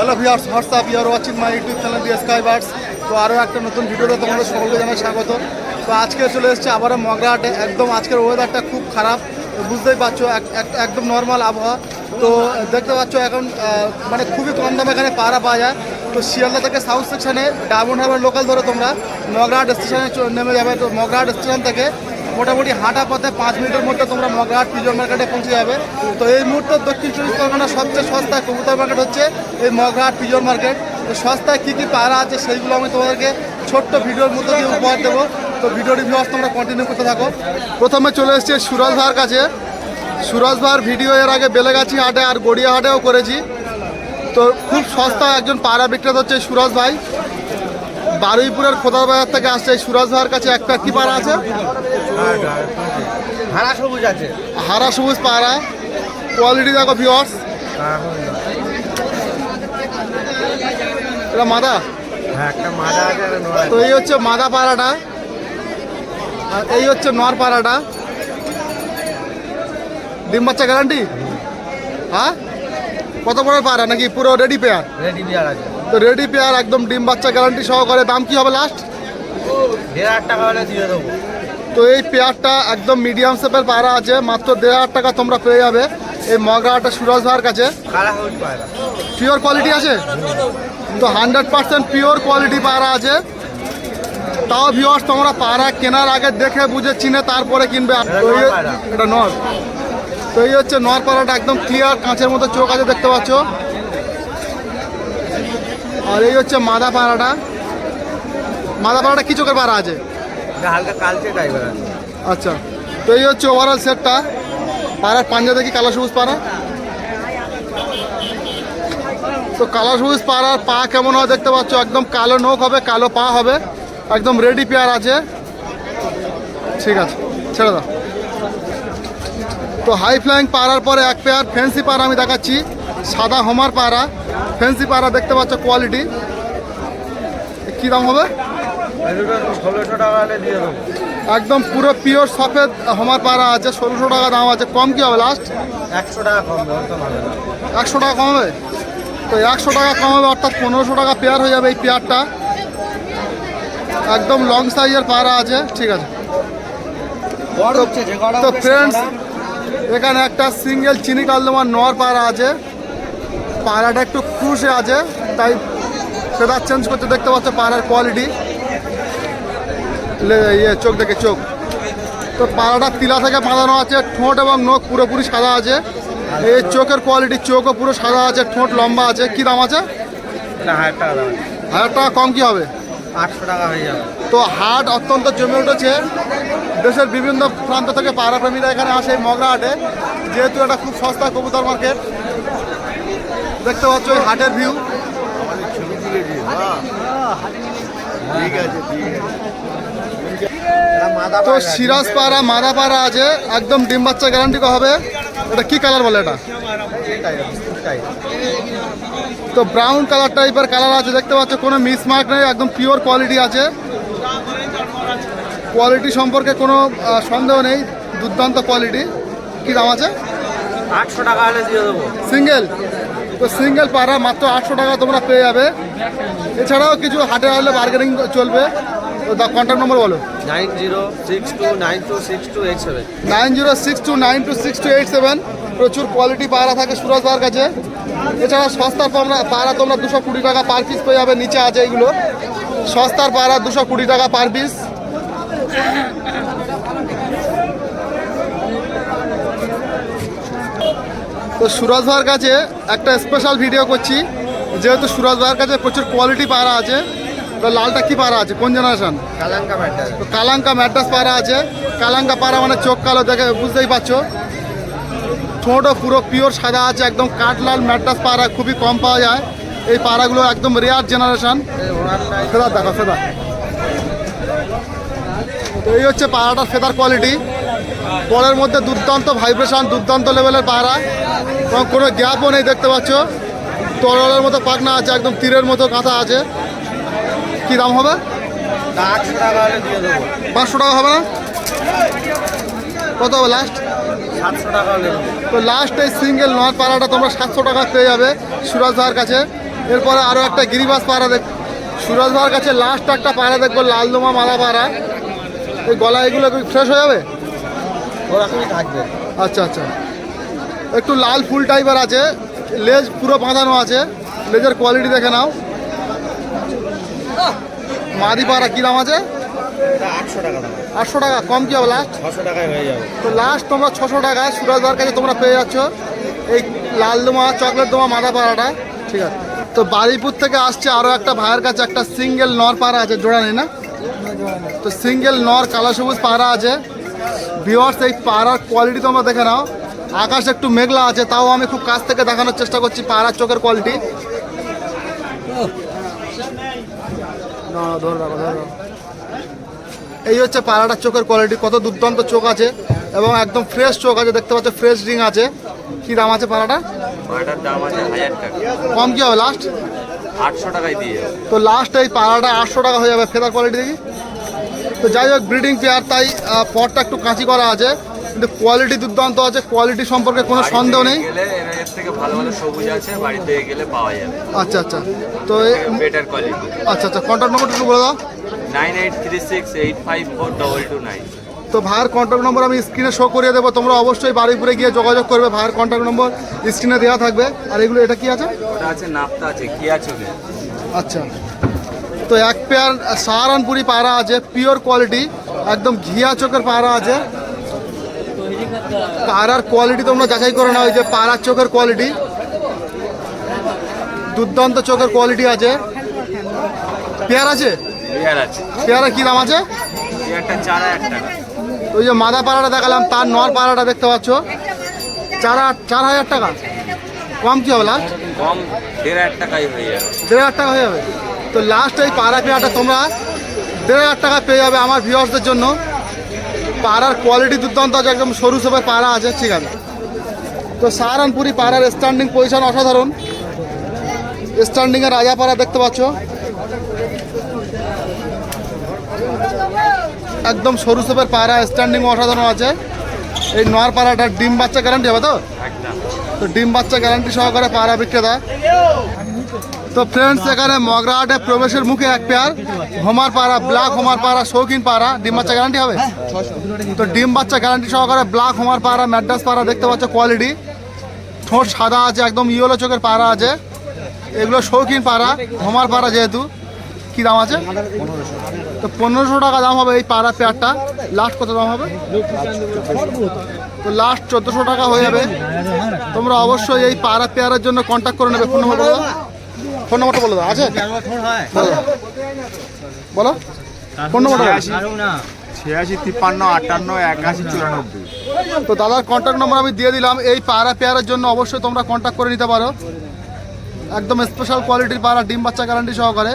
Hello viewers what's up you're watching my YouTube channel The Sky Birds তো আরও একটা নতুন ভিডিওতে তোমাদের সকলকে জানাই স্বাগত। তো আজকে চলে এসেছে আবারও মগরাহাটে। একদম আজকের ওয়েদারটা খুব খারাপ। বুঝতেই পারছ, এক- এক- একদম নর্মাল আবহাওয়া। তো দেখতে পাচ্ছ এখন মানে খুবই কম দামে এখানে পাড়া পাওয়া যায়। তো শিয়ালদা থেকে সাউথ সেকশনে ডায়মন্ড হারবার লোকাল ধরে তোমরা। মগরাহাট স্টেশনে নেমে যাবে। তো মগরাহাট স্টেশন থেকে মোটামুটি হাঁটা পথে পাঁচ মিনিটের মধ্যে তোমরা মগরাহাট পিজন মার্কেটে পৌঁছে যাবে। তো এই মুহূর্তে দক্ষিণ চব্বিশ পরগনার সবচেয়ে সস্তা কবুতর মার্কেট হচ্ছে এই মগরাহাট পিজন মার্কেট। তো সস্তায় কী কী পায়রা আছে সেইগুলো আমি তোমাদেরকে ছোট্ট ভিডিওর মধ্যে দিয়ে উপহার দেবো। তো ভিডিও রিভিউ তোমরা কন্টিনিউ করতে থাকো। প্রথমে চলে এসেছে সুরজ ভাইয়ের কাছে। সুরজ ভাইয়ের ভিডিও এর আগে বেলেগাছি হাটে আর গড়িয়া হাটেও করেছি। তো খুব সস্তা একজন পায়রা বিক্রেতা হচ্ছে সুরজ ভাই। বারুইপুরের খোদার বাজার থেকে আসছে এই সুরজ ভাইয়ের কাছে একটা কি পায়রা আছে? হারা সবুজ আছে। হারা সবুজ পায়রা কোয়ালিটি দেখো ভিওর্স এটা মাদা? হ্যাঁ একটা মাদা নোড়া তো এই হচ্ছে মাদা পাড়াটা। আর এই হচ্ছে নর পাড়াটা। ডিম বাচ্চা গ্যারান্টি হ্যাঁ? কত বড় পাড়া? নাকি পুরো রেডি পেয়ার রেডি বিয়ার আছে। তো রেডি পেয়ার একদম ডিম বাচ্চা গ্যারান্টি সহকারে। দাম কি হবে লাস্ট দেড় হাজার টাকা হলে দিয়ে দেবো। তো এই পেয়ারটা একদম মিডিয়াম শেপের পাড়া আছে মাত্র দেড় হাজার টাকা তোমরা পেয়ে যাবে। এই মগরাটা সুরজ ভাইয়ের কাছে। পায়রা। পিওর কোয়ালিটি আছে? তো হান্ড্রেড পার্সেন্ট পিওর কোয়ালিটি পায়রা আছে। তাও ভিওর্স তোমরা পায়রা কেনার আগে দেখে বুঝে চিনে তারপরে কিনবে। পায়রা। এটা নর। তো এই হচ্ছে নর পায়রাটা একদম ক্লিয়ার কাঁচের মতো চোখ আছে দেখতে পাচ্ছ? আর এই হচ্ছে মাদা পাড়াটা। মাদা পাড়াটা কি চোখের পাড়া আছে? হালকা কালচে টাইপের আছে। আচ্ছা তো এই হচ্ছে ওভারঅল সেটটা পাড়ার পাঞ্জা দেখি কালো সবুজ পাড়া? তো কালো সবুজ পাড়ার পা কেমন হয় দেখতে পাচ্ছ? একদম কালো নোখ হবে কালো পা হবে। একদম রেডি পেয়ার আছে। ঠিক আছে ছেড়ে দাও। তো হাই ফ্লাইং পাড়ার পরে এক পেয়ার ফ্যান্সি পাড়া আমি দেখাচ্ছি। সাদা হোমার পাড়া। ফ্যান্সি পাড়া দেখতে পাচ্ছ কোয়ালিটি কী দাম হবে? একদম পুরো পিওর সফেদ হমার পাড়া আছে ষোলোশো টাকা দাম আছে। কম কি হবে লাস্ট একশো টাকা কম একশো টাকা কম হবে? তো একশো টাকা কম হবে অর্থাৎ পনেরোশো টাকা পেয়ার হয়ে যাবে এই পেয়ারটা একদম লং সাইজের পাড়া আছে ঠিক আছে। তো ফ্রেন্ডস এখানে একটা সিঙ্গেল চিনি কালদমার নর পাড়া আছে। পাড়াটা একটু ক্রুশে আছে তাই ফেদার চেঞ্জ করতে দেখতে পাচ্ছ পাড়ার কোয়ালিটি ইয়ে চোখ দেখে চোখ। তো পাড়াটা তিলা থেকে বাঁধানো আছে ঠোঁট এবং নখ পুরোপুরি সাদা আছে। এই চোখের কোয়ালিটি চোখও পুরো সাদা আছে ঠোঁট লম্বা আছে। কি দাম আছে? হাজার টাকা কম কি হবে? আটশো টাকা হয়ে যাবে। তো হাট অত্যন্ত জমে উঠেছে। দেশের বিভিন্ন প্রান্ত থেকে পাড়া প্রেমীরা এখানে আসে মগরা হাটে যেহেতু এটা খুব সস্তা কবুতর মার্কেট দেখতে পাচ্ছ এই হাটের ভিউ। তো সিরাজ পাড়া মাদা পাড়া আছে একদম ডিম বাচ্চা গ্যারান্টি হবে। এটা কি কালার বলে এটা। তো ব্রাউন কালার টাইপের কালার আছে দেখতে পাচ্ছ কোনো মিসমার্ক নেই একদম পিওর কোয়ালিটি আছে। কোয়ালিটি সম্পর্কে কোনো সন্দেহ নেই দুর্দান্ত কোয়ালিটি কি দাম আছে? আটশো টাকা হলে দিয়ে দেবো। সিঙ্গেল তো সিঙ্গেল পাড়া মাত্র আটশো টাকা তোমরা পেয়ে যাবে। এছাড়াও কিছু হাটে হলে বার্গেনিং চলবে। তো দা কন্ট্যাক্ট নম্বর বলো। Nine zero six two nine two six two eight seven. Nine zero six two nine two six two eight seven. প্রচুর কোয়ালিটি পাড়া থাকে সুরজ পাড়ার কাছে। এছাড়া সস্তার তোমরা পাড়া তোমরা দুশো কুড়ি টাকা পার পিস পেয়ে যাবে নিচে আছে এইগুলো সস্তার পাড়া দুশো কুড়ি টাকা পার পিস তো সুরজ ভাইয়ের কাছে একটা স্পেশাল ভিডিও করছি। যেহেতু সুরজ ভাইয়ের কাছে প্রচুর কোয়ালিটি পাড়া আছে তো লালটা কি পাড়া আছে? কোন জেনারেশন কালাঙ্কা ম্যাটার তো কালাঙ্কা ম্যাড্রাস পাড়া আছে। কালাঙ্কা পাড়া মানে চোখ কালো দেখে বুঝতেই পারছ। ঠোঁটও পুরো পিওর সাদা আছে একদম কাঠ লাল ম্যাড্রাস পাড়া খুবই কম পাওয়া যায়। এই পাড়াগুলো একদম রেয়ার জেনারেশন ফেদার দেখো ফেদার। তো এই হচ্ছে পাড়াটার ফেদার কোয়ালিটি পরের মধ্যে দুর্দান্ত ভাইব্রেশন, দুর্দান্ত লেভেলের পাড়া এবং কোনো গ্যাপও নেই দেখতে পাচ্ছ। তরলের মতো পাখনা আছে, একদম তীরের মতো কাঁথা আছে। কি দাম হবে? পাঁচশো টাকা হবে না? কত হবে লাস্ট তো লাস্ট এই সিঙ্গেল নয় পাড়াটা তোমরা সাতশো টাকা পেয়ে যাবে সুরাজ ভাইয়ের কাছে। এরপরে আরও একটা গিরিবাস পাড়া দেখ সুরজ ভাইয়ের কাছে লাস্ট একটা পাড়া দেখব, লালদোমা মালা পাড়া এই গলা এগুলো ফ্রেশ হয়ে যাবে? ওরকমই থাকবে। আচ্ছা আচ্ছা। একটু লাল ফুল টাইপের আছে। লেজ পুরো বাঁধানো আছে। লেজের কোয়ালিটি দেখে নাও। মাদি পাড়া কী দাম আছে? আটশো টাকা কম কি হবে লাস্ট ছশো টাকায় হয়ে যাবে। তো লাস্ট তোমরা ছশো টাকায় সুরাজদার কাছে তোমরা পেয়ে যাচ্ছ এই লাল দোমা চকলেট দোমা মাথা পাড়াটা ঠিক আছে। তো বারিপুর থেকে আসছে আরও একটা ভাইয়ের কাছে একটা সিঙ্গেল নর পাড়া আছে জোড়া নেই না? তো সিঙ্গেল নর কালো সবুজ পাড়া আছে। ভিওয়ার্স এই পাড়ার কোয়ালিটি তোমরা দেখে নাও। আকাশ একটু মেঘলা আছে তাও আমি খুব কাছ থেকে দেখানোর চেষ্টা করছি পাড়ার চোখের কোয়ালিটি ধরে রাখো ধরে রাখো। এই হচ্ছে পাড়াটার চোখের কোয়ালিটি কত দুর্দান্ত চোখ আছে এবং একদম ফ্রেশ চোখ আছে দেখতে পাচ্ছ ফ্রেশ রিং আছে। কি দাম আছে পাড়াটা? কম কি হবে লাস্ট আটশো টাকায় দিয়ে তো লাস্ট এই পাড়াটা আটশো টাকা হয়ে যাবে ফেদার কোয়ালিটি দেখি। তো যাই হোক ব্রিডিং পেয়ার তাই পটটা একটু কাঁচি করা আছে। কিন্তু কোয়ালিটি দুর্দান্ত আছে কোয়ালিটি সম্পর্কে কোনো সন্দেহ নেই। আচ্ছা আচ্ছা। তো আচ্ছা আচ্ছা কন্ট্যাক্ট নম্বরটা একটু বলে দাও। তো ভাইয়ের কন্ট্যাক্ট নম্বর আমি স্ক্রিনে শো করিয়ে দেবো। তোমরা অবশ্যই বাড়িপুরে গিয়ে যোগাযোগ করবে। ভাইয়ের কন্ট্যাক্ট নম্বর স্ক্রিনে দেওয়া থাকবে। আর এগুলো এটা কি আছে? ওটা আছে নাপতা আচ্ছা। তো এক পেয়ার সাহারানপুরি পায়রা আছে পিওর কোয়ালিটি একদম ঘিয়া চোখের পায়রা আছে। পায়রার কোয়ালিটি তোমরা যাচাই করে না ওই যে পায়রার চোখের কোয়ালিটি দুর্দান্ত চোখের কোয়ালিটি আছে। পেয়ার আছে? পেয়ার কী দাম আছে? ওই যে মাদা পাড়াটা দেখালাম তার নর পাড়াটা দেখতে পাচ্ছ। চার চার হাজার টাকা। কম কি হবে লাস্ট কম দেড় হাজার টাকায় হয়ে যাবে। দেড় হাজার টাকা হয়ে যাবে। তো লাস্ট এই পাড়া পেয়ারটা তোমরা দেড় হাজার টাকা পেয়ে যাবে আমার ভিউয়ার্সদের জন্য। পাড়ার কোয়ালিটি দুর্দান্ত আছে একদম সরু সবের পাড়া আছে ঠিক আছে। তো সাহারানপুরি পাড়ার স্ট্যান্ডিং পজিশন অসাধারণ। স্ট্যান্ডিংয়ে রাজা পাড়া দেখতে পাচ্ছ। একদম সরু সবের পাড়া স্ট্যান্ডিং অসাধারণ আছে। এই নোয়ার পাড়াটার ডিম বাচ্চা গ্যারান্টি হবে তো? তো ডিম বাচ্চা গ্যারান্টি সহকারে পাড়া বিক্রেতা। তো ফ্রেন্ডস এখানে মগরাহাটে প্রবেশের মুখে এক পেয়ার হোমার পাড়া ব্ল্যাক হোমার পাড়া শৌখিন পাড়া। ডিম বাচ্চা গ্যারান্টি হবে? তো ডিম বাচ্চা গ্যারান্টি সহকারে ব্ল্যাক হোমার পাড়া ম্যাড্রাস পাড়া দেখতে পাচ্ছ কোয়ালিটি ঠোঁট সাদা আছে, একদম ইয়েলো চোখের পাড়া আছে। এগুলো শৌখিন পাড়া হোমার পাড়া যেহেতু। কি দাম আছে? তো পনেরোশো টাকা দাম হবে এই পাড়া পেয়ারটা। লাস্ট কত দাম হবে? তো লাস্ট চোদ্দোশো টাকা হয়ে যাবে। তোমরা অবশ্যই এই পাড়া পেয়ারের জন্য কন্ট্যাক্ট করে নেবে। ফোন নম্বর ফোন নম্বরটা বলে দাও আছে? বলো। ফোন নম্বরটা বলো। ছিয়াশি তিপ্পান্ন আটান্ন একাশি চুরানব্বই। তো দাদার কন্ট্যাক্ট নম্বর আমি দিয়ে দিলাম। এই পাড়া পেয়ারার জন্য অবশ্যই তোমরা কন্ট্যাক্ট করে নিতে পারো। একদম স্পেশাল কোয়ালিটির পায়রা ডিম বাচ্চা গ্যারান্টি সহকারে।